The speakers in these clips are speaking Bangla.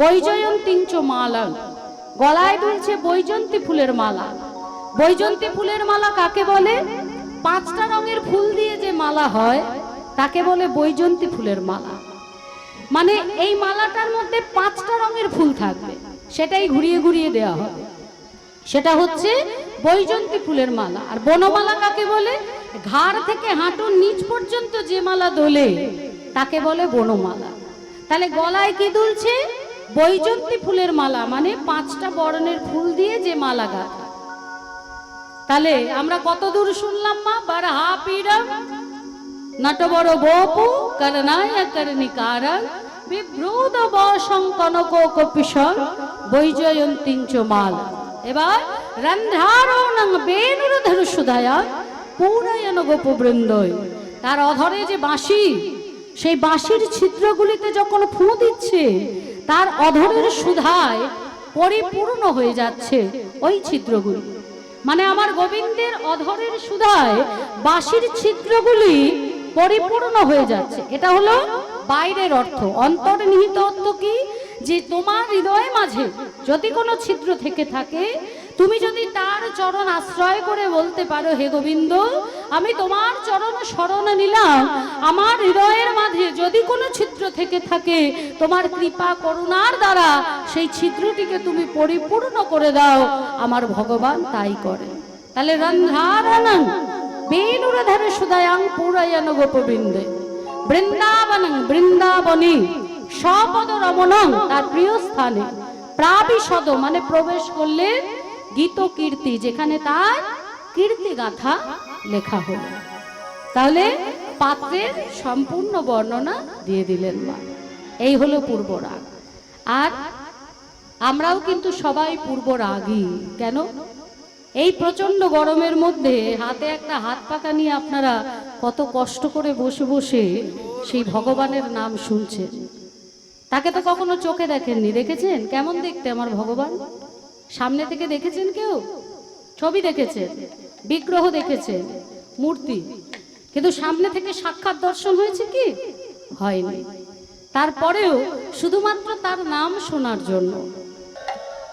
বৈজয়ন্তিঞ্চ মালা। গলায় দুলছে বৈজন্তী ফুলের মালা। বৈজন্তী ফুলের মালা কাকে বলে? পাঁচটা রঙের ফুল দিয়ে যে মালা হয়, তাকে বলে বৈজন্তী ফুলের মালা। মানে এই মালাটার মধ্যে পাঁচটা রঙের ফুল থাকবে, সেটাই ঘুরিয়ে ঘুরিয়ে দেওয়া হবে। সেটা হচ্ছে বৈজন্তী ফুলের মালা। আর বনমালা কাকে বলে? ঘাড় থেকে হাঁটুর নিচ পর্যন্ত যে মালা দোলে, তাকে বলে বনমালা। তাহলে গলায় কি দুলছে? বৈজন্তী ফুলের মালা মানে পাঁচটা বর্ণের ফুল দিয়ে যে মালা গাঁথা। তাহলে আমরা কত দূর শুনলাম মা? বার হা পীড়ম নট বড় বপু, করনায় করণিকার বিভ্রুদ বসং কনক কপিশর বৈজয়ন্তিঞ্চ মাল। এবার রন্ধারণং বেনুরধর সুধায়া পৌরায়ন গোপবৃন্দয় তার অধরে যে বাঁশি, সেই বাঁশির ছিদ্রগুলিতে যখন ফুঁ দিচ্ছে তার অধরের সুধায় পরিপূর্ণ হয়ে যাচ্ছে ওই ছিদ্রগুলি। মানে আমার গোবিন্দের অধরের সুধায় বাঁশির ছিদ্রগুলি পরিপূর্ণ হয়ে যাচ্ছে। এটা হলো বাইরের অর্থ। অন্তর্নিহিত অর্থ কি? যে তোমার হৃদয় মাঝে যদি কোনো ছিদ্র থেকে থাকে তুমি যদি তার চরণ আশ্রয় করে বলতে পারো, হে গোবিন্দ, আমি তোমার চরণ শরণ নিলাম। আমার হৃদয়ের মাঝে যদি কোনো ছিদ্র থেকে থাকে, তোমার কৃপা করুণার দ্বারা সেই ছিদ্রটিকে তুমি পরিপূর্ণ করে দাও। আমার ভগবান তাই করে। তাহলে রন্ধারণং বেনুরধারে সুদায়াং পুরায়ন গোপবৃন্দে। বৃন্দাবনং বৃন্দাবনী স্বপদ রমণং তার প্রিয় স্থানে। প্রাবিশদ মানে প্রবেশ করলে গীত কীর্তি যেখানে তার কীর্তি গাথা লেখা হল। তাহলে পাত্রের সম্পূর্ণ বর্ণনা দিয়ে দিলেন মা। এই হলো পূর্ব রাগ। আর আমরাও কিন্তু সবাই পূর্ব রাগই কেন? এই প্রচণ্ড গরমের মধ্যে হাতে একটা হাত পাকা নিয়ে আপনারা কত কষ্ট করে বসে বসে সেই ভগবানের নাম শুনছেন। তাকে তো কখনো চোখে দেখেননি, দেখেছেন? কেমন দেখতে আমার ভগবান? সামনে থেকে দেখেছেন কেউ? ছবি দেখেছেন বিগ্রহ দেখেছেন মূর্তি। কিন্তু সামনে থেকে সাক্ষাৎ দর্শন হয়েছে কি? হয়নি। তারপরেও শুধুমাত্র তার নাম শোনার জন্য।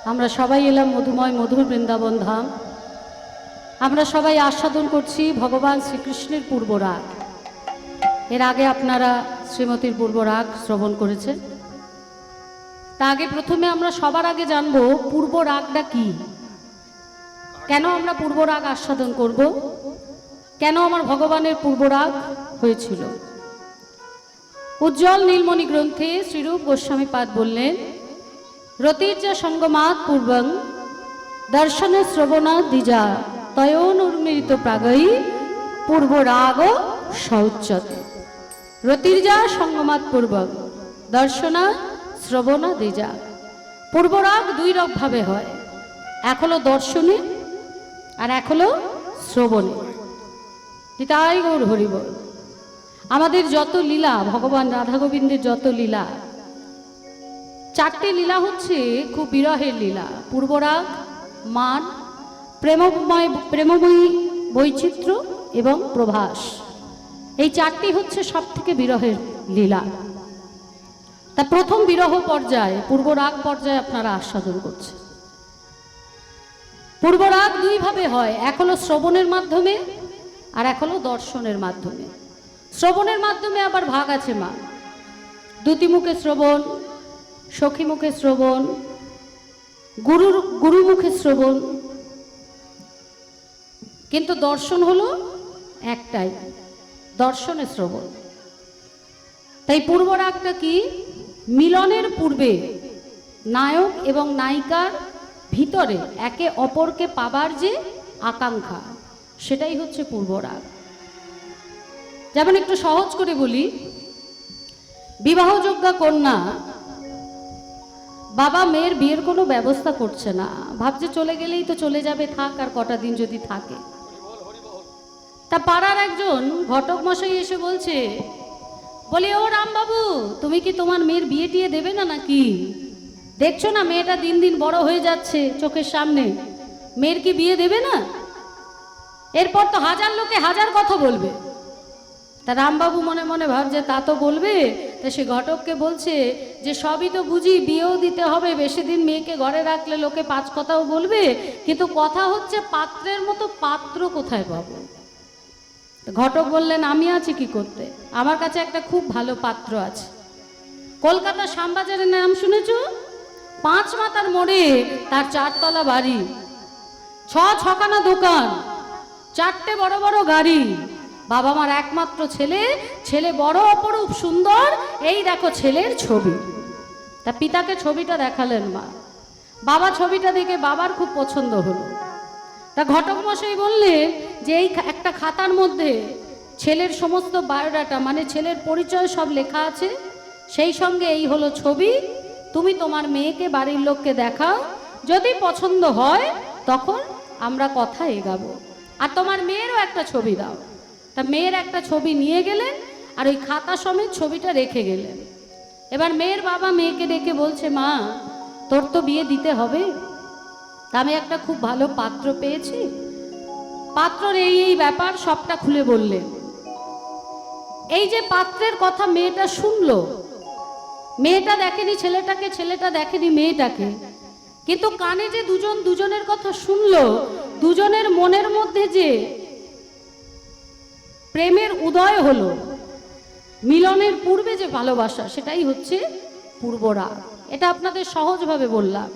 আমরা সবাই এলাম মধুময় মধুর বৃন্দাবন ধাম। আমরা সবাই আস্বাদন করছি ভগবান শ্রীকৃষ্ণের পূর্ব রাগ এর আগে আপনারা শ্রীমতীর পূর্ব রাগ শ্রবণ করেছেন। তা আগে প্রথমে আমরা সবার আগে জানব পূর্ব রাগটা কি। কেন আমরা পূর্ব রাগ আস্বাদন করব? কেন আমার ভগবানের পূর্ব রাগ হয়েছিল? উজ্জ্বল নীলমণি গ্রন্থে শ্রীরূপ গোস্বামী পাদ বললেন, রতির্য সঙ্গমাত পূর্বং দর্শনে শ্রবণা দ্বিজা তয়োনুর্মিত প্রাগই পূর্ব রাগ শৌচ্যতে রতির্যা সঙ্গমাত পূর্বক দর্শনা শ্রবণা দ্বিজা। পূর্বরাগ দুই ভাবে হয়, এক হলো দর্শনে আর এক হলো শ্রবণে। নিতাই গৌর হরিবল। আমাদের যত লীলা, ভগবান রাধা গোবিন্দের যত লীলা, চারটে লীলা হচ্ছে খুব বিরহের লীলা। পূর্বরাগ, মান, প্রেমময়, প্রেমময়ী বৈচিত্র্য এবং প্রভাস। এই চারটি হচ্ছে সব থেকে বিরহের লীলা। তা প্রথম বিরহ পর্যায়ে, পূর্বরাগ পর্যায়ে আপনারা আস্বাদন করছেন। পূর্বরাগ দুইভাবে হয়, এক হলো শ্রবণের মাধ্যমে আর এক হলো দর্শনের মাধ্যমে। শ্রবণের মাধ্যমে আবার ভাগ আছে মা। দুতিমুখে শ্রবণ সখীমুখে শ্রবণ গুরুর গুরুমুখে শ্রবণ। কিন্তু দর্শন হলো একটাই, দর্শনে শ্রবণ। তাই পূর্বরাগটা কি? মিলনের পূর্বে নায়ক এবং নায়িকার ভিতরে একে অপরকে পাবার যে আকাঙ্ক্ষা, সেটাই হচ্ছে পূর্বরাগ। যেমন একটু সহজ করে বলি, বিবাহযোগ্যা কন্যা বাবা মেয়ের বিয়ের কোনো ব্যবস্থা করছে না। ভাবছে চলে গেলেই তো চলে যাবে, থাক আর কটা দিন যদি থাকে। তা পাড়ার একজন ঘটক মশাই এসে বলছে বলে, ও রামবাবু, তুমি কি তোমার মেয়ের বিয়ে টিয়ে দেবে না নাকি? দেখছ না, মেয়েটা দিন দিন বড় হয়ে যাচ্ছে চোখের সামনে। মেয়ের কি বিয়ে দেবে না? এরপর তো হাজার লোকে হাজার কথা বলবে। তা রামবাবু মনে মনে ভাবছে, তা তো বলবে। তা সে ঘটককে বলছে যে, সবই তো বুঝি বিয়েও দিতে হবে, বেশি দিন মেয়েকে ঘরে রাখলে লোকে পাঁচ কথাও বলবে। কিন্তু কথা হচ্ছে পাত্রের মতো পাত্র কোথায় পাবো? ঘটক বললেন, আমি আছি কি করতে? আমার কাছে একটা খুব ভালো পাত্র আছে। কলকাতা শ্যামবাজারের নাম শুনেছ? পাঁচ মাতার মোড়ে তার চারতলা বাড়ি। ছ ছখানা দোকান। চারটে বড় বড় গাড়ি। বাবা মার একমাত্র ছেলে। ছেলে বড়, অপরূপ, সুন্দর। এই দেখো ছেলের ছবি। তা পিতাকে ছবিটা দেখালেন মা। বাবা ছবিটা দেখে বাবার খুব পছন্দ হলো। তা ঘটক মশাই বললেন যে এই একটা খাতার মধ্যে ছেলের সমস্ত বায়োডাটা মানে ছেলের পরিচয় সব লেখা আছে, সেই সঙ্গে এই হলো ছবি, তুমি তোমার মেয়েকে, বাড়ির লোককে দেখাও, যদি পছন্দ হয় তখন আমরা কথা এগাবো। আর তোমার মেয়েরও একটা ছবি দাও। তা মেয়ের একটা ছবি নিয়ে গেলেন, আর ওই খাতা সমেত ছবিটা রেখে গেলেন। এবার মেয়ের বাবা মেয়েকে ডেকে বলছে, মা, তোর তো বিয়ে দিতে হবে। তা আমি একটা খুব ভালো পাত্র পেয়েছি। পাত্রর এই এই ব্যাপার সবটা খুলে বললেন এই যে পাত্রের কথা মেয়েটা শুনলো, মেয়েটা দেখেনি, ছেলেটাকে, ছেলেটা দেখেনি, মেয়েটাকে। কিন্তু কানে যে দুজন, দুজনের কথা শুনলো, দুজনের মনের মধ্যে যে প্রেমের উদয় হলো, মিলনের পূর্বে যে ভালোবাসা, সেটাই হচ্ছে পূর্বরা এটা আপনাদের সহজভাবে বললাম।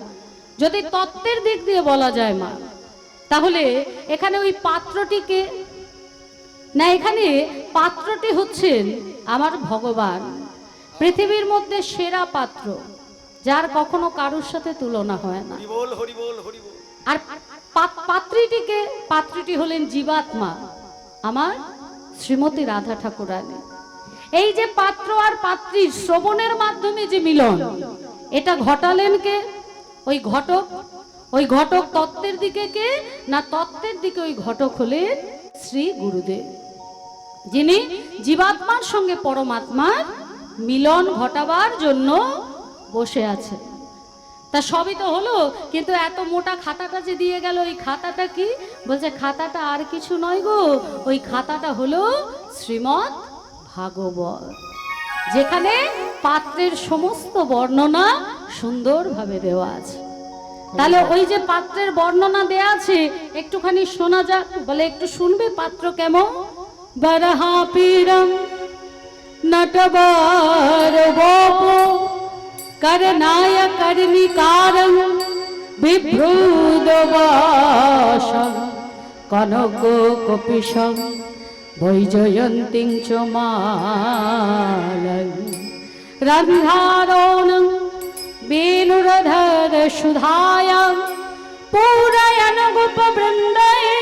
যদি তত্ত্বের দিক দিয়ে বলা যায় মা তাহলে এখানে ওই পাত্রটিকে না এখানে পাত্রটি হচ্ছেন আমার ভগবান পৃথিবীর মধ্যে সেরা পাত্র যার কখনো কারোর সাথে তুলনা হয় না। আর পাত্রীটিকে পাত্রীটি হলেন জীবাত্মা আমার শ্রীমতী রাধা ঠাকুরানী। এই যে পাত্র আর পাত্রী শ্রবণের মাধ্যমে যে মিলন এটা ঘটালেন কে? ওই ঘটক ওই ঘটক তত্ত্বের দিকে কে? না তত্ত্বের দিকে ওই ঘটক হলেন শ্রী গুরুদেব, যিনি জীবাত্মার সঙ্গে পরমাত্মার মিলন ঘটাবার জন্য বসে আছেন। তা সবই তো হলো, কিন্তু এত মোটা খাতাটা যে দিয়ে গেল, ওই খাতাটা কি? বলছে, খাতাটা আর কিছু নয় গো, ওই খাতাটা হলো শ্রীমৎ ভাগবত, যেখানে পাত্রের সমস্ত বর্ণনা সুন্দরভাবে দেওয়া আছে। তাহলে ওই যে পাত্রের বর্ণনা দেয়া আছে, একটুখানি শোনা যাক, বলে একটু শুনবে পাত্র কেমন? বরহা পীরম নটবার বপ করনায় কর্ণিকারং বিভ্রুদবাসং কনক কপিশং বৈজয়ন্তিং চ মালং রন্ধারোণং বেণুরধর সুধায়াং পূরয়ন গোপবৃন্দয়ে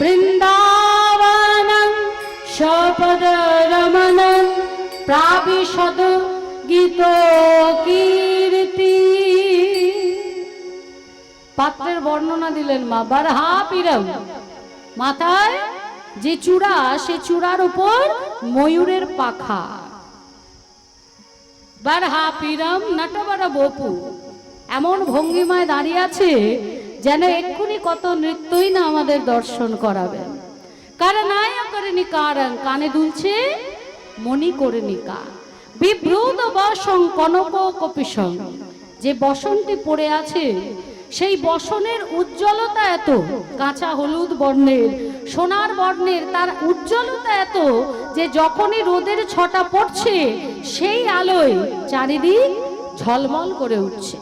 বৃন্দাবনং সপদরমণং প্রাবিশদ গীত কীর্তি। পাত্রের বর্ণনা দিলেন মা বারহা পিরম মাথায় যে চূড়া, সে চূড়ার উপর ময়ূরের পাখা। বারহা পিরাম নটবর বপু। এমন ভঙ্গিমায় দাঁড়িয়ে আছে যেন এক্ষুনি কত নৃত্যই না আমাদের দর্শন করাবেন কারণ নাই করেনি কারণ কানে দুলছে মনি করেনি কা বিভ্রুত বসং কনক কপিসং যে বসন্তে পড়ে আছে সেই বসনের উজ্জ্বলতা এত, কাঁচা হলুদ বর্ণের, সোনার বর্ণের তার উজ্জ্বলতা এত যে যখনই রোদের ছটা পড়ছে, সেই আলোয় চারিদিক ঝলমল করে উঠছে।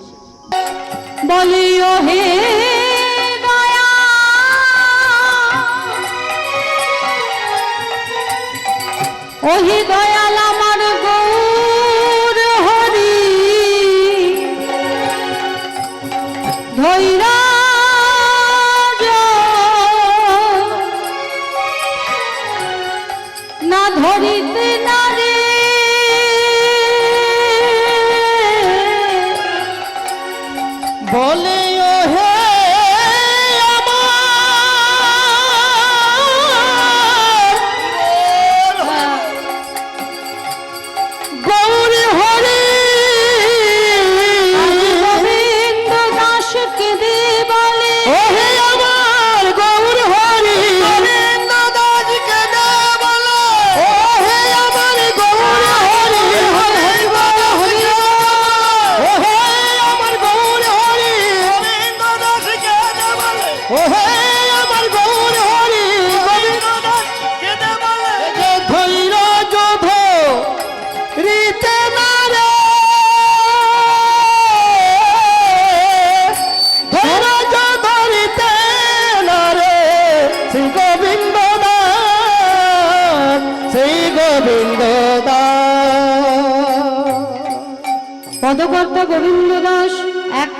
বলিও হে ওহি দয়াল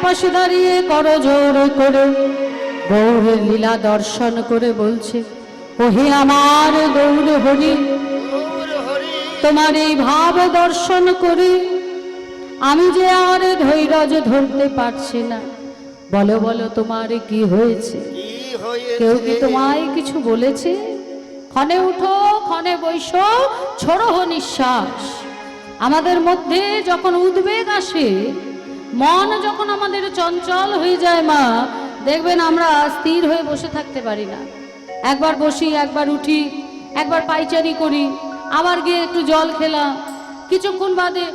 পাশে দাঁড়িয়ে করজোর করে। গৌরের লীলা দর্শন করে বলছে, ওহে আমার গৌর হরি, তোমার এই ভাব দর্শন করে আমি যে আর ধৈর্য ধরতে পারছি না। বলো বলো, তোমার কি হয়েছে? কেউ কি তোমায় কিছু বলেছে? ক্ষণে উঠো, ক্ষণে বৈশ ছোড়ো নিঃশ্বাস। আমাদের মধ্যে যখন উদ্বেগ আসে মন যখন আমাদের চঞ্চল হয়ে যায় মা, দেখবেন আমরা স্থির হয়ে বসে থাকতে পারি না। একবার বসি, একবার উঠি, একবার পাইচারি করি, আবার গিয়ে একটু জল খেলাম। কিছুক্ষণ বাদে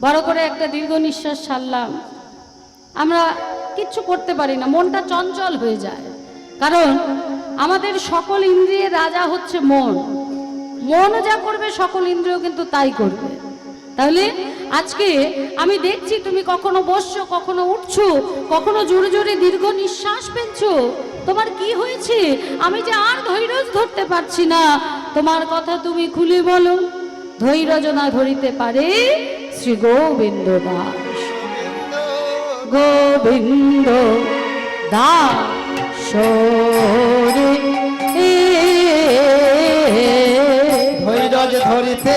বড় করে একটা দীর্ঘ নিঃশ্বাস ছাড়লাম। আমরা কিচ্ছু করতে পারি না, মনটা চঞ্চল হয়ে যায়। কারণ আমাদের সকল ইন্দ্রিয়ের রাজা হচ্ছে মন। মন যা করবে, সকল ইন্দ্রিয় কিন্তু তাই করবে। তাহলে আজকে আমি দেখছি তুমি কখনো বসছো, কখনো উঠছো, কখনো জোরে জোরে দীর্ঘ নিঃশ্বাস ফেলছো। তোমার কি হয়েছে? আমি যে আর ধৈর্য ধরতে পারছি না। তোমার কথা তুমি খুলে বলো। ধৈর্য না ধরিতে পারে শ্রী গোবিন্দ দাস। গোবিন্দ দাসরে ধৈর্য ধরিতে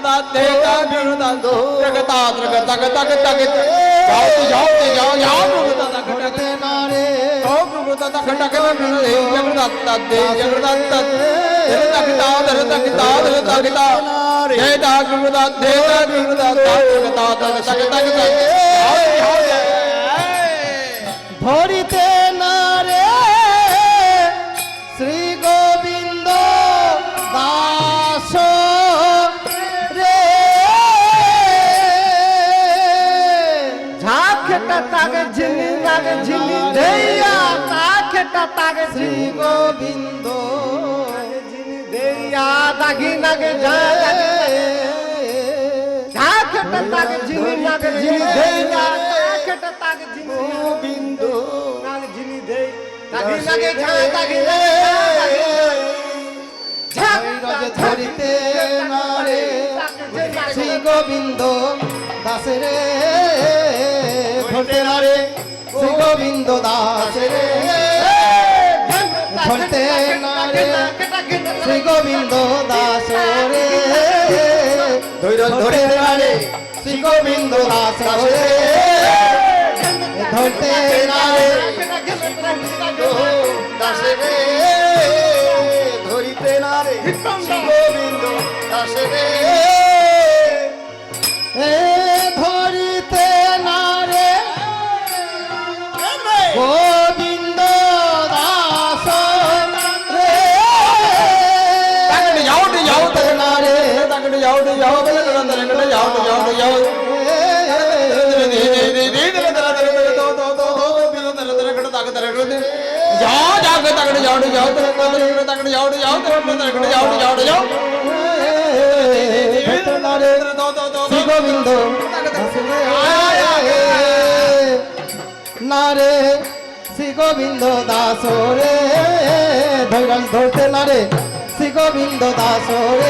না রে। গোবিন্দ ধরতে না রে। ধরিতে না রে। তাগে ঝিলি তাগে ঝিলি দেইয়া তাকেটা তাগে শ্রী গোবিন্দ দেইয়া দাগি নাগে যায় ঝাঁকটা তাগে ঝিলি নাগে ঝিলি দেইয়া তাকেটা তাগে ঝিলি গোবিন্দ নাগে ঝিলি দেই দাগি নাগে যায় দাগি ধরিতে না শ্রী গোবিন্দ দাসে রে ধরতে না রে। শ্রী গোবিন্দ দাসে রে। ধরতে না রে। শ্রী গোবিন্দ দাস রে। ধরতে না রে। শ্রী গোবিন্দ দাস রে। ধরতে না রে। দাসে রে। ধরিতে না রে। শ্রী গোবিন্দ দাসে রে। এ ধরিতে না রে শ্রী গোবিন্দ দাস রে না রে শ্রী গোবিন্দ দাস রে ধৈরাজ ধরতে না রে শ্রী গোবিন্দ দাস রে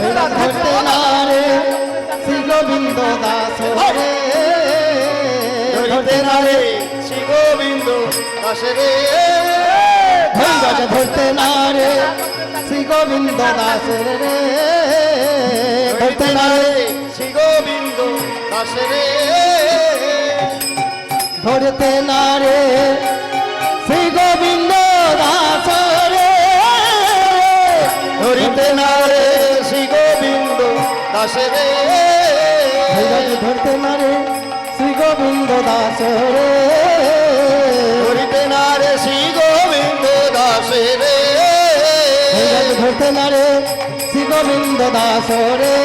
ধরতে না রে। শ্রী গোবিন্দ দাস রে। ধরতে না রে। শ্রী গোবিন্দ দাসে রে। ধৈর্য ধরতে না রে। শ্রী গোবিন্দ দাসের রে। ধরতে না রে। শ্রী গোবিন্দ দাসে রে। ধরতে না রে। শ্রী গোবিন্দ দাস রে। ধরিতে না দাসে রে। ধরতে না রে শ্রী গোবিন্দ দাস রে। ধরিতে না রে শ্রী গোবিন্দ দাসে রে। ধরতে না রে শ্রী গোবিন্দ দাস রে।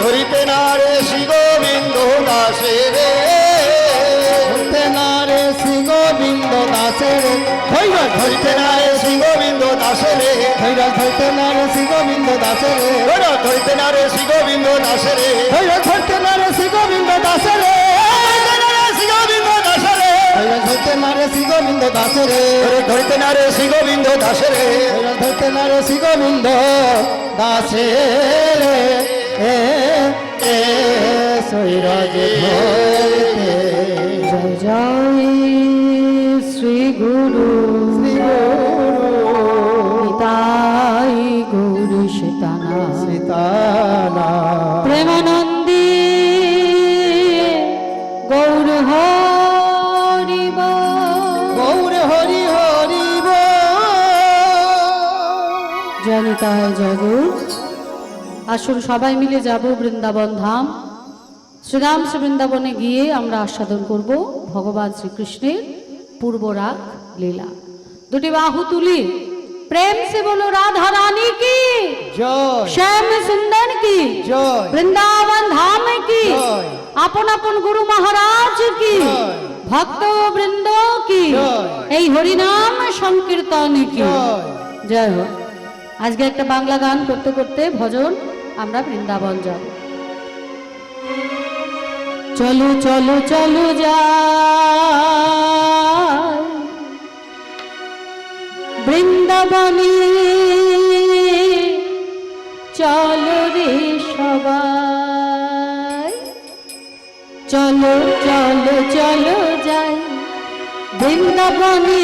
ধরিতে না রে শ্রী গোবিন্দ দাসে রে। ধরতে না রে শ্রী গোবিন্দ দাসে রে। ধরিতে না রে শ্রী গোবিন্দ দাসে রে। ধৈর্য ধরতে না রে শ্রী গোবিন্দ দাসে রে। ধরিতে না রে শ্রী গোবিন্দ দাসে রে। ধৈর্য ধরতে না রে শ্রী গোবিন্দ দাসে রে। শ্রী গোবিন্দ দাসে রে। ধরতে না রে শ্রী গোবিন্দ দাসে রে। ধরতে না রে শ্রী গোবিন্দ দাসে রে। ধরতে না রে শ্রী গোবিন্দ দাসে রে। এ এ সৈরাজ ধরতে জয় শ্রী গুরু প্রেমানন্দী গৌর হরিব। গৌর হরি হরিব। জনিতায় জগৎ আসুন সবাই মিলে যাব বৃন্দাবন ধাম। শ্রীরাম শ্রী বৃন্দাবনে গিয়ে আমরা আস্বাদন করব ভগবান শ্রীকৃষ্ণের পূর্বরাগ লীলা। দুটি বাহু তুলি। প্রেম সে বলো রাধা রানী কি? জয়। শ্যাম সুন্দর কি? জয়। বৃন্দাবন ধাম কি? আপন আপন গুরু মহারাজ কি। ভক্ত বৃন্দ কি? এই হরিনাম সংকীর্তন কি? জয়। হোক। আজকে একটা বাংলা গান করতে করতে ভজন আমরা বৃন্দাবন যাব। চলো চলো চলো যাই বৃন্দাবনী। চলো রে সবাই। চলো চলো চলো যাই। বৃন্দাবনে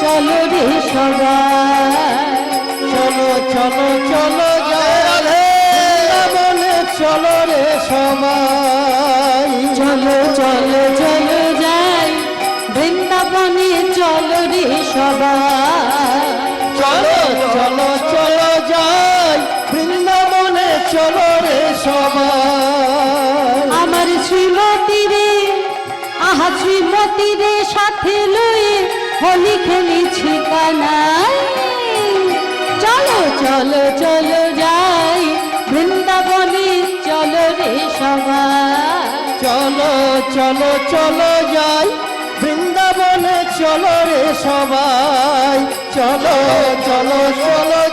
চলো রে সবাই। চলো চলো চলো বৃন্দাবনে চলো রে সবাই। চলো চলো চলো যাই বৃন্দাবনে চলো রে সবাই চলো চলো চলো যাই বৃন্দাবনে চলো রে সবাই আমার শ্রীমতী রে আহা শ্রীমতী রে সাথে লয়ে হোলি খেলেছি কানাই চলো চলো চলো যাই বৃন্দাবনে চলো রে সবাই চলো চলো চলো যাই চলো রে সবাই চলো চলো চলো।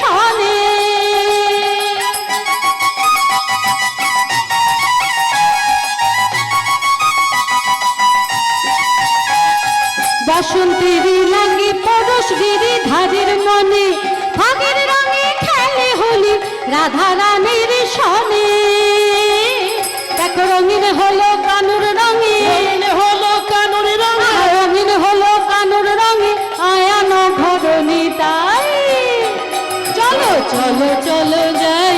সনে বসন্তেরই লাগে পরশ গিরিধারের মনে ফাঁদের রঙে খেলে হলি রাধা রানীর সনে। দেখো রঙিন হলো কানুর রঙে। চলো চলো যাই।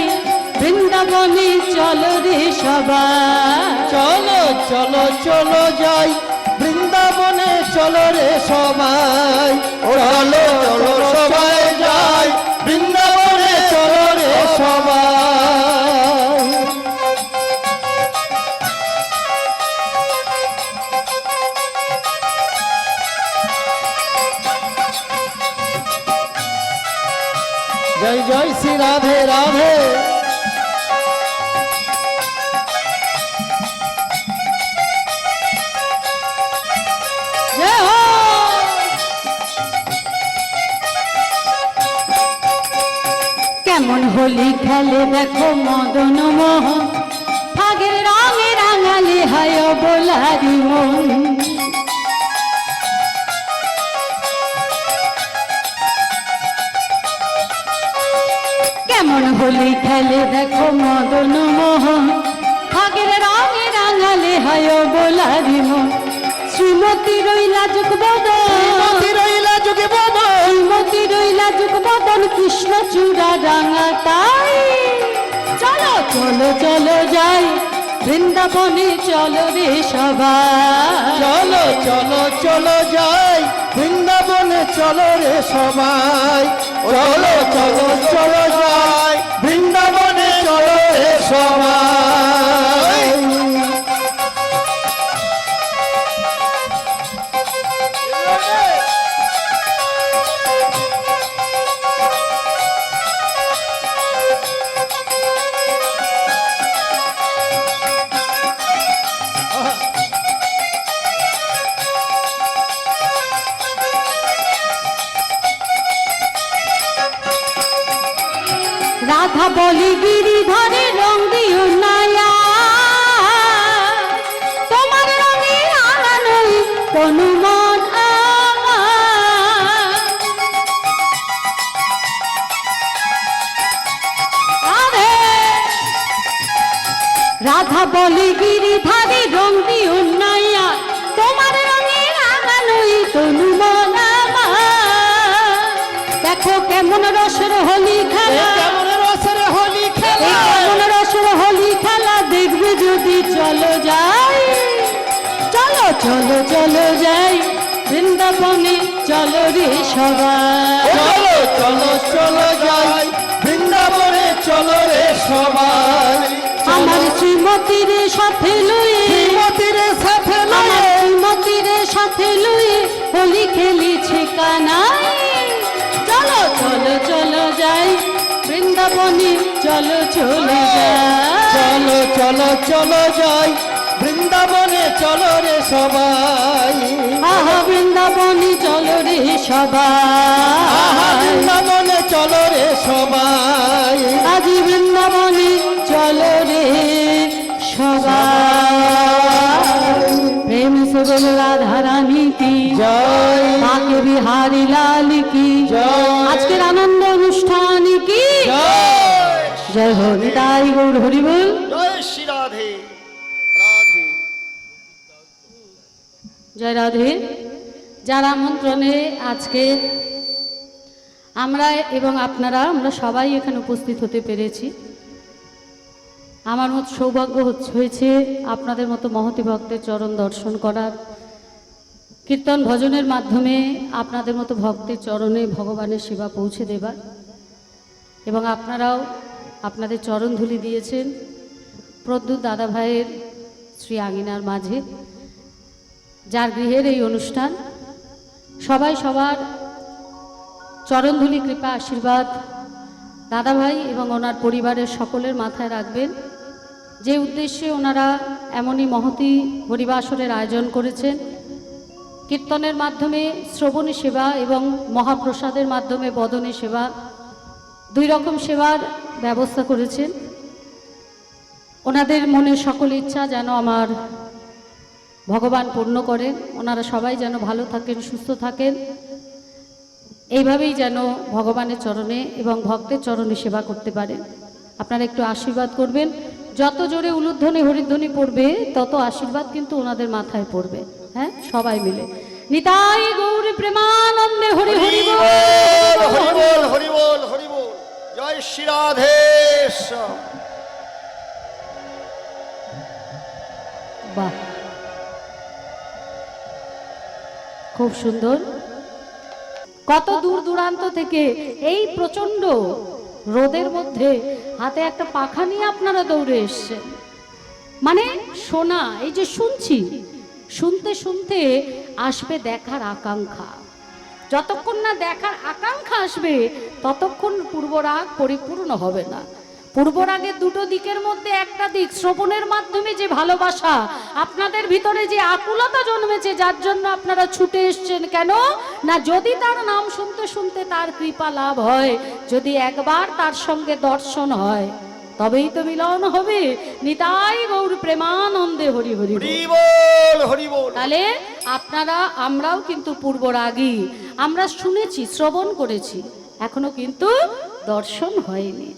বৃন্দাবনে চলো রে সবাই। চলো চলো চলো যাই। বৃন্দাবনে চলো রে সবাই। চলো চলো সবাই। শ্রী রাধে রাধে। কেমন হোলি খেলে দেখো মদন মোহন। ফাগের রঙে রাঙালি হয় বোলারি মন। কেমন হোলি খেলে দেখো মদন মোহন। ফাগের রঙে রাঙালে হয় বোলারি মন শ্রীমতী রইলা যুগ রইলা যুগ শ্রীমতী রইলা যুগ বদন কৃষ্ণ চূড়া রাঙা তাই চলো চলো চলো যাই। বৃন্দাবনে চলো রে সবাই। চলো চলো চলো যাই। বৃন্দাবনে চলো রে সবাই। চলো চলো চলো যাই। বৃন্দাবনে চলো রে সবাই। রাধা বলি গিরিধরে রং দিও নায়া। তোমার রঙে আনা কোনো মন রাধা বলি গিরিধারে রং দিও নাইয়া তোমার রঙে রাঙানোই তনু মন দেখো কেমন রসের হোলি খেলা চলো চলো যাই বৃন্দাবনে চলো রে সবাই। চলো। চলো চলো যাই বৃন্দাবনে চলো রে সবাই। আমার শ্রীমতীর সাথে লুয়ে শ্রীমতীর সাথে লয়ে। শ্রীমতীর সাথে লুয়ে হোলি খেলিছে কানাই। চলো চলো চলো যাই বৃন্দাবনে চলো চলে। যাই। চলো চলো চলো যাই বৃন্দাবনে চলো রে সবাই। আহা বৃন্দাবনে চলো রে আহা সবাই বৃন্দাবনে চলো রে সবাই। আজি বৃন্দাবনে চলো রে সবাই। প্রেম সে বল রাধা রানী কি? জয়। তাকে বিহারি লাল কি? জয়। আজকের আনন্দ অনুষ্ঠান কি? জয়। জয় হরি তাই গৌর হরি বল। জয় শ্রী রাধে। জয় রাধে। যার আমন্ত্রণে আজকে আমরা এবং আপনারা, আমরা সবাই এখানে উপস্থিত হতে পেরেছি। আমার মত সৌভাগ্য হয়েছে আপনাদের মতো মহতি ভক্তের চরণ দর্শন করার। কীর্তন ভজনের মাধ্যমে আপনাদের মতো ভক্তের চরণে ভগবানের সেবা পৌঁছে দেবার। এবং আপনারাও আপনাদের চরণ ধুলি দিয়েছেন প্রদ্যুৎ দাদা ভাইয়ের শ্রী আঙিনার মাঝে। যার গৃহের এই অনুষ্ঠান, সবাই সবার চরণধুলি কৃপা, আশীর্বাদ দাদাভাই এবং ওনার পরিবারের সকলের মাথায় রাখবেন। যে উদ্দেশ্যে ওনারা এমনই মহতি হরিবাসরের আয়োজন করেছেন, কীর্তনের মাধ্যমে শ্রবণী সেবা এবং মহাপ্রসাদের মাধ্যমে বদনী সেবা, দুই রকম সেবার ব্যবস্থা করেছেন। ওনাদের মনের সকল ইচ্ছা যেন আমার ভগবান পূর্ণ করেন ওনারা সবাই যেন ভালো থাকেন সুস্থ থাকেন। এইভাবেই যেন ভগবানের চরণে এবং ভক্তের চরণে সেবা করতে পারেন। আপনারা একটু আশীর্বাদ করবেন। যত জোরে উলুধ্বনি হরিধ্বনি পড়বে তত আশীর্বাদ কিন্তু ওনাদের মাথায় পড়বে। হ্যাঁ? সবাই মিলে। নিতাই গৌরী প্রেমানন্দে হরি হরি হরি বল। হরি বল। হরি বল হরি বল। জয় শ্রী রাধে বাহ। খুব সুন্দর। কত দূর দূরান্ত থেকে এই প্রচণ্ড রোদের মধ্যে হাতে একটা পাখা নিয়ে আপনারা দৌড়ে এসছেন। মানে শোনা, এই যে শুনছি, শুনতে শুনতে আসবে দেখার আকাঙ্ক্ষা। যতক্ষণ না দেখার আকাঙ্ক্ষা আসবে, ততক্ষণ পূর্বরাগ পরিপূর্ণ হবে না। পূর্বরাগের দুটো দিকের মধ্যে একটা দিক শ্রবণের মাধ্যমে যে ভালোবাসা আপনাদের ভিতরে যে আকুলতা জন্মেছে যার জন্য আপনারা ছুটে এসছেন কেন? না যদি তার নাম শুনতে শুনতে তার কৃপা লাভ হয় যদি একবার তার সঙ্গে দর্শন হয় তবেই তো মিলন হবে। নিতাই গৌর প্রেমানন্দে হরি হরি বল। হরি বল। তাহলে আপনারা আমরাও কিন্তু পূর্বরাগী। আমরা শুনেছি শ্রবণ করেছি এখনও কিন্তু দর্শন হয়নি।